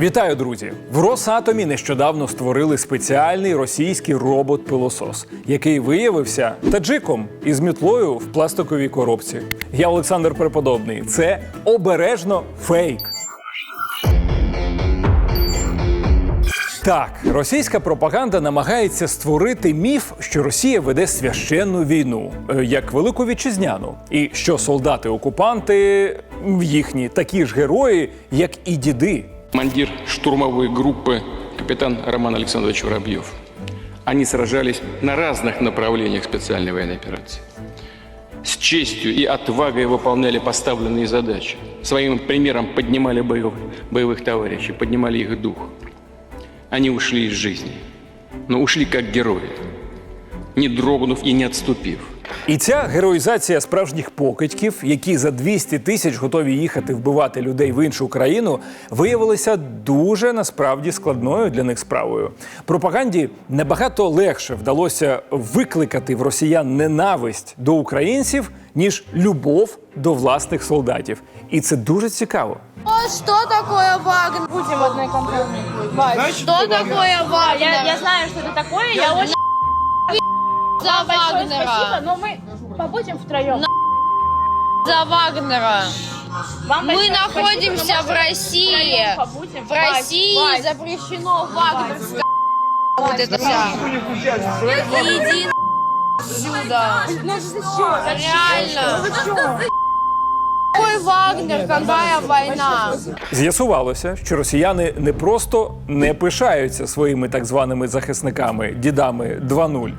Вітаю, друзі! В Росатомі нещодавно створили спеціальний російський робот-пилосос, який виявився таджиком із мітлою в пластиковій коробці. Я Олександр Преподобний. Це обережно фейк. Так, російська пропаганда намагається створити міф, що Росія веде священну війну, е, як велику вітчизняну, і що солдати-окупанти їхні такі ж герої, як і діди. Командир штурмовой группы капитан Роман Александрович Воробьев. Они сражались на разных направлениях специальной военной операции. С честью и отвагой выполняли поставленные задачи. Своим примером поднимали боев- боевых товарищей, поднимали их дух. Они ушли из жизни, но ушли как герои, не дрогнув и не отступив. І ця героїзація справжніх покидьків, які за 200 тисяч готові їхати вбивати людей в іншу країну, виявилася дуже насправді складною для них справою. Пропаганді набагато легше вдалося викликати в росіян ненависть до українців ніж любов до власних солдатів. І це дуже цікаво. А что такое Вагнер? Будем в одной компании. Что такое Вагнер? Я, я знаю, что это такое, я очень За большое спасибо, Вагнера. но мы побудем втроем. За Вагнера. Вам Мы находимся спасибо, в России. В России Вась, запрещено вагнерская вот это вся. Иди сюда. Ну? Реально. Какой Вагнер, какая война? З'ясувалося, що росіяни не просто не пишаються своїми так званими захисниками, дідами 2.0.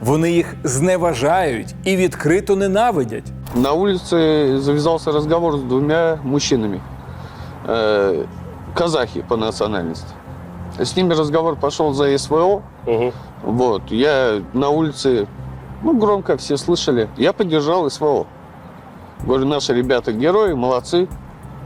Вони їх зневажають і відкрито ненавидять. На улице завязался разговор с двумя мужчинами. Э, казахи по национальности. С ними разговор пошел за СВО. Вот. Я на улице, ну, громко все слышали. Я поддержал СВО. Говорю, наши ребята герои, молодцы,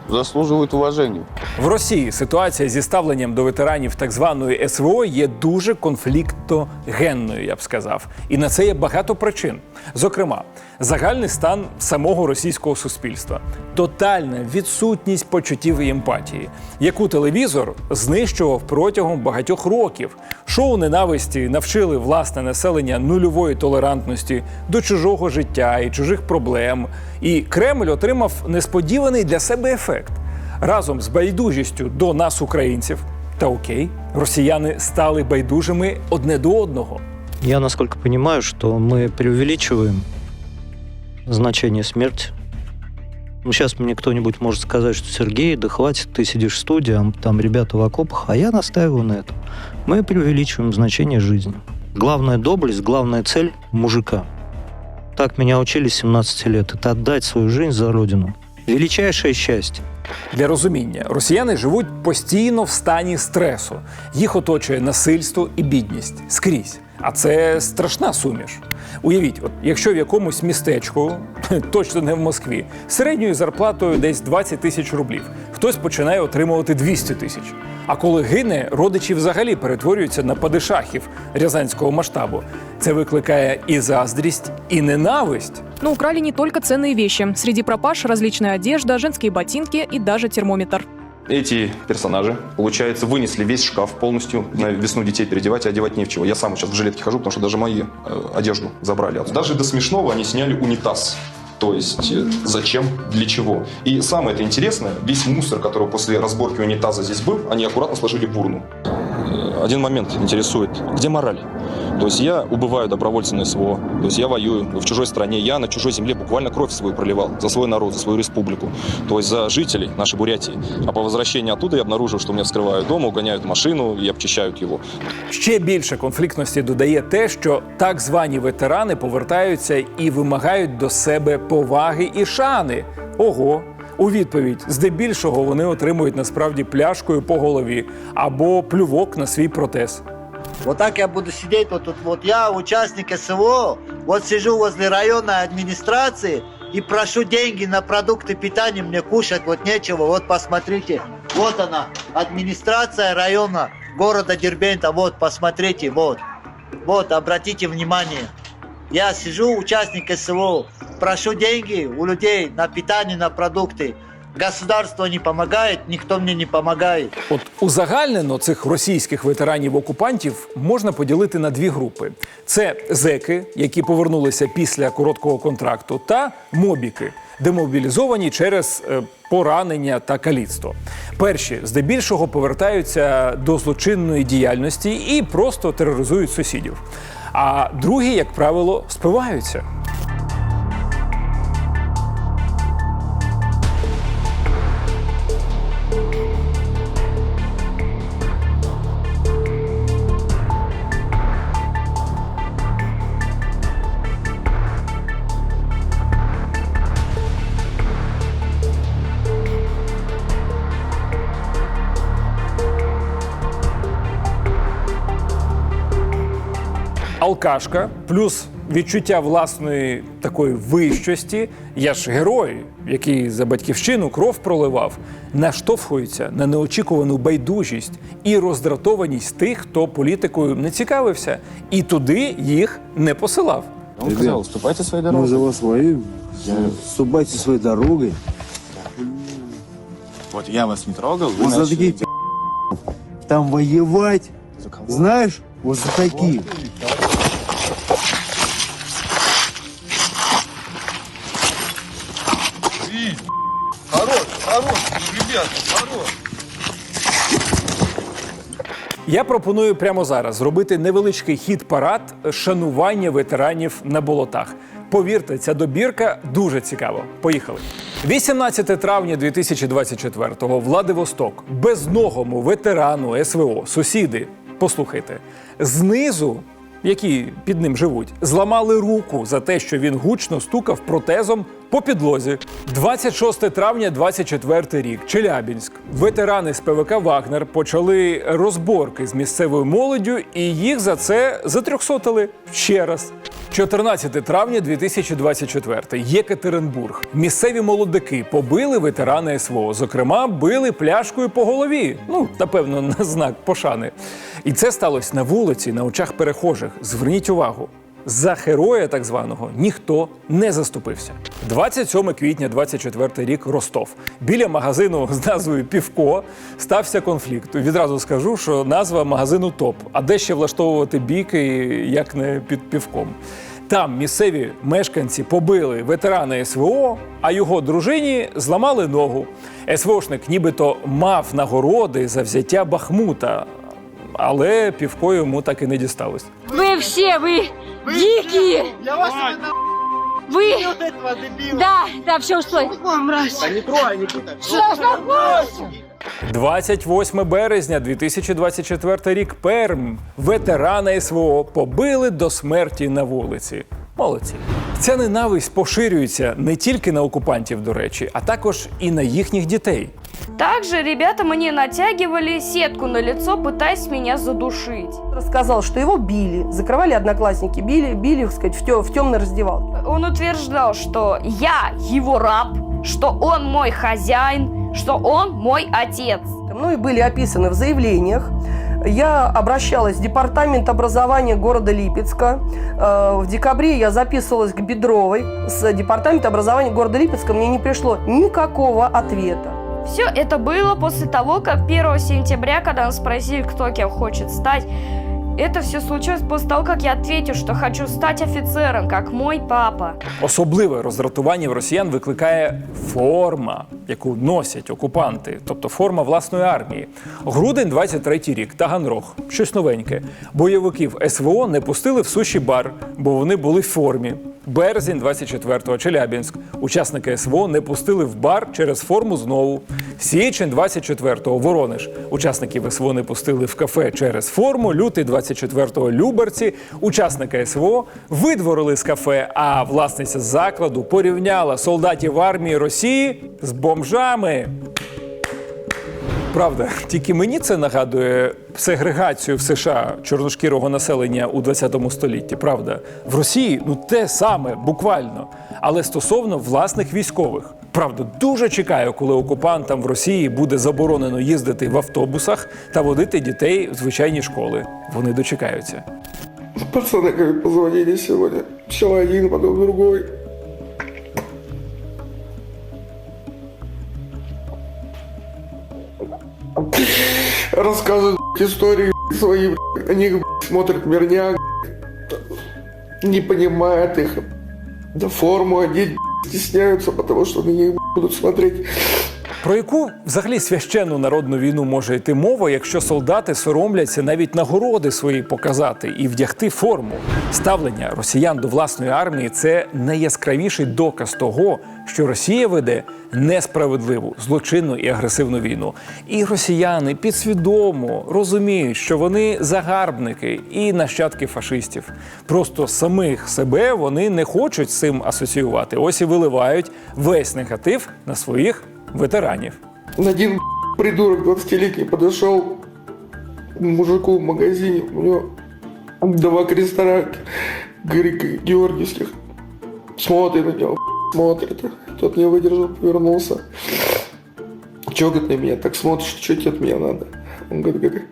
заслуживают уважения. В Росії ситуація зі ставленням до ветеранів так званої СВО є дуже конфліктогенною, я б сказав. І на це є багато причин. Зокрема, загальний стан самого російського суспільства, тотальна відсутність почуттів і емпатії, яку телевізор знищував протягом багатьох років. Шоу ненависті навчили власне населення нульової толерантності до чужого життя і чужих проблем. І Кремль отримав несподіваний для себе ефект. Разом з байдужістю до нас, українців, та окей, росіяни стали байдужими одне до одного. Я, насколько понимаю, что мы преувеличиваем значение смерти. Ну, сейчас мне кто-нибудь может сказать, что Сергей, да хватит, ты сидишь в студии, а там ребята в окопах, а я настаиваю на этом. Мы преувеличиваем значение жизни. Главная доблесть, главная цель мужика. Так меня учили с 17 лет. Это отдать свою жизнь за родину. Величайшее счастье. Для розуміння, росіяни живуть постійно в стані стресу. Їх оточує насильство і бідність скрізь. А це страшна суміш. Уявіть, от якщо в якомусь містечку, точно не в Москві, середньою зарплатою десь 20 тисяч рублів, хтось починає отримувати 200 тисяч. А коли гине, родичі взагалі перетворюються на падишахів рязанського масштабу. Це викликає і заздрість, і ненависть. Но украли не только ценные вещи. Среди пропаж различная одежда, женские ботинки и даже термометр. Эти персонажи, получается, вынесли весь шкаф полностью. На весну детей переодевать, а одевать не в чего. Я сам сейчас в жилетке хожу, потому что даже мои э, одежду забрали. Даже до смешного они сняли унитаз. То есть э, зачем, для чего. И самое это интересное, весь мусор, который после разборки унитаза здесь был, они аккуратно сложили в урну. Э, Один момент интересует. Где мораль? То есть я убываю добровольцем на СВО, то есть я воюю в чужой стране, я на чужой земле буквально кровь свою проливал за свой народ, за свою республику, то есть за жителей нашей Бурятии. А по возвращении оттуда я обнаружил, что меня вскрывают дома, угоняют машину и обчищают его. Ще більше конфліктності додає те, що так звані ветерани повертаються і вимагають до себе поваги і шани. Ого. У відповідь, здебільшого, вони отримують насправді пляшкою по голові або плювок на свій протез. Вот так я буду сидеть вот тут. Вот я участник СВО, вот сижу возле районной администрации и прошу деньги на продукты питания, мне кушать вот нечего. Вот посмотрите, вот она, администрация района города Дербента, вот посмотрите, вот. Вот, обратите внимание. Я сижу, участник СВО, прошу деньги у людей на питание, на продукты. Государство не помогает, никто мне не помогает. От узагальнено цих російських ветеранів-окупантів можна поділити на дві групи: це зеки, які повернулися після короткого контракту, та мобіки, демобілізовані через е, поранення та каліцтво. Перші здебільшого повертаються до злочинної діяльності і просто тероризують сусідів. А другі, як правило, спиваються. Алкашка, плюс відчуття власної такої вищості. Я ж герой, який за батьківщину кров проливав, наштовхується на неочікувану байдужість і роздратованість тих, хто політикою не цікавився, і туди їх не посилав. Он сказал, уступайте своей Мы за вас воюем. Ступайте своей дорогой. Вот я вас не трогал, вы Вот за начали такие пи***. Там воевать, За кого? знаешь, вот за такие. Я пропоную прямо зараз зробити невеличкий хід парад шанування ветеранів на болотах. Повірте, ця добірка дуже цікава. Поїхали. 18 травня 2024-го Владивосток безногому ветерану СВО, сусіди. Послухайте, знизу, які під ним живуть, зламали руку за те, що він гучно стукав протезом по підлозі. 26 травня 24 рік, Челябінськ. Ветерани з ПВК Вагнер почали розборки з місцевою молоддю, і їх за це затрьохсотили ще раз. 14 травня 2024. Єкатеринбург. Місцеві молодики побили ветерана СВО. Зокрема, били пляшкою по голові. Ну, напевно, на знак пошани. І це сталося на вулиці, на очах перехожих. Зверніть увагу. За героя так званого ніхто не заступився. 27 квітня 24 рік Ростов. Біля магазину з назвою Півко стався конфлікт. Відразу скажу, що назва магазину топ. А де ще влаштовувати бійки, як не під півком. Там місцеві мешканці побили ветерана СВО, а його дружині зламали ногу. СВОшник нібито мав нагороди за взяття Бахмута, але півко йому так і не дісталось. Вы все, вы дикие! Вы... Да, да, все, стой. Да не трогай, Никита. Что успокойся? 28 березня 2024 рік Перм ветерана СВО побили до смерті на вулиці. Молодці. Ця ненависть поширюється не тільки на окупантів, до речі, а також і на їхніх дітей. Также ребята мне натягивали сетку на лицо, пытаясь меня задушить. Рассказал, что его били, закрывали одноклассники, били, били, так сказать, в, тё- в темной раздевалке. Он утверждал, что я его раб, что он мой хозяин, что он мой отец. Ну и были описаны в заявлениях. Я обращалась в департамент образования города Липецка. Э, В декабре я записывалась к Бедровой с департамента образования города Липецка. Мне не пришло никакого ответа. Все это было после того, как 1 сентября, когда нас спросили, кто кем хочет стать, это все случилось после того, как я ответил, что хочу стать офицером, как мой папа. Особливе роздратування в росіян викликає форма, яку носять окупанти, тобто форма власної армії. Грудень 23 рік, Таганрог, щось новеньке. Бойовиків СВО не пустили в суші бар, бо вони були в формі. Березень 24-го Челябінськ. Учасники СВО не пустили в бар через форму знову. Січень 24-го Воронеж. Учасників СВО не пустили в кафе через форму. Лютий 24-го Люберці. Учасника СВО видворили з кафе, а власниця закладу порівняла солдатів армії Росії з бомжами. Правда, тільки мені це нагадує сегрегацію в США чорношкірого населення у 20 столітті. Правда, в Росії ну те саме, буквально, але стосовно власних військових. Правда, дуже чекаю, коли окупантам в Росії буде заборонено їздити в автобусах та водити дітей в звичайні школи. Вони дочекаються. Пацаны как позвонили сегодня. Сначала один, потом Рассказывают истории свои, на них блядь, смотрят мирняк, не понимают их. Да форму одеть стесняются, потому что на них будут смотреть Про яку взагалі священну народну війну може йти мова, якщо солдати соромляться навіть нагороди свої показати і вдягти форму? Ставлення росіян до власної армії це найяскравіший доказ того, що Росія веде несправедливу, злочинну і агресивну війну. І росіяни підсвідомо розуміють, що вони загарбники і нащадки фашистів. Просто самих себе вони не хочуть цим асоціювати. Ось і виливають весь негатив на своїх ветеранів. Один блядь, придурок 20-летний подошел к мужику в магазине, у него два креста Гри- георгиевских. Смотрит на него, блядь, смотрит. Тот не выдержал, повернулся. Че, говорит, на меня так смотришь, что тебе от меня надо? Он говорит, говорит,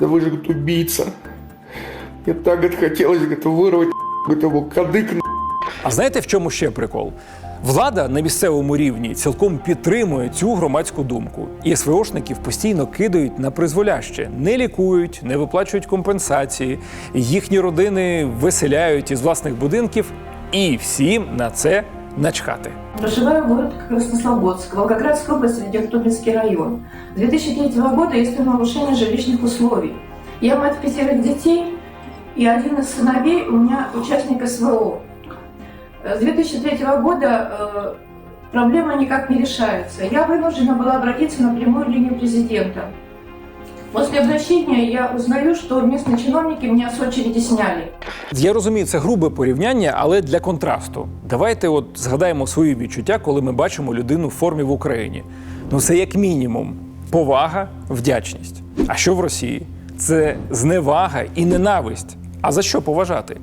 да вы же, говорит, убийца. Мне так, говорит, хотелось, говорит, вырвать, говорит, его кадык, А знаєте, в чому ще прикол? Влада на місцевому рівні цілком підтримує цю громадську думку. І СВОшників постійно кидають на призволяще, не лікують, не виплачують компенсації. Їхні родини виселяють із власних будинків, і всім на це начхати. Проживаю в городе Краснослободск, Волгоградская область, Ведертубинский район. С 2003 года есть нарушение жилищных условий. Я мать пятерых детей, и один из сыновей у меня участник СВО. С 2003 года э, проблема никак не решается. Я вынуждена была обратиться на прямую линию президента. После обращения я узнаю, что местные чиновники меня с очереди сняли. Я розумію, це грубе порівняння, але для контрасту. Давайте от згадаємо свої відчуття, коли ми бачимо людину в формі в Україні. Ну це як мінімум повага, вдячність. А що в Росії? Це зневага і ненависть. А за що поважати?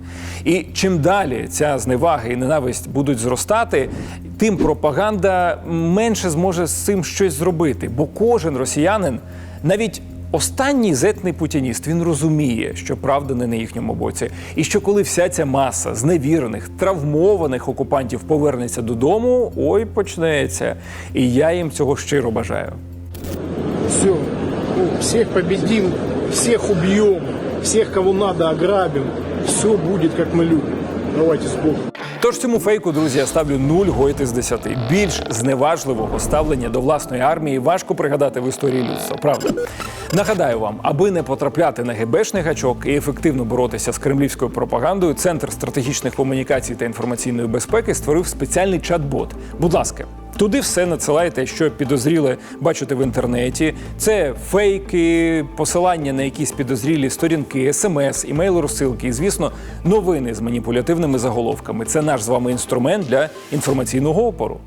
І чим далі ця зневага і ненависть будуть зростати, тим пропаганда менше зможе з цим щось зробити. Бо кожен росіянин, навіть останній зетний путініст, він розуміє, що правда не на їхньому боці, і що коли вся ця маса зневірених, травмованих окупантів повернеться додому, ой, почнеться. І я їм цього щиро бажаю. Все, всех победим, всех убьем, всех, кого надо, ограбим. Все будет, как мы любим. Давайте с Богом. Тож цьому фейку, друзі, я ставлю 0 гойти з 10. Більш зневажливого ставлення до власної армії важко пригадати в історії людства. Правда. Нагадаю вам, аби не потрапляти на ГБшний гачок і ефективно боротися з кремлівською пропагандою, Центр стратегічних комунікацій та інформаційної безпеки створив спеціальний чат-бот. Будь ласка. Туди все надсилайте, що підозріле бачите в інтернеті. Це фейки, посилання на якісь підозрілі сторінки, смс, імейл розсилки і, звісно, новини з маніпулятивними заголовками. Це наш з вами інструмент для інформаційного опору.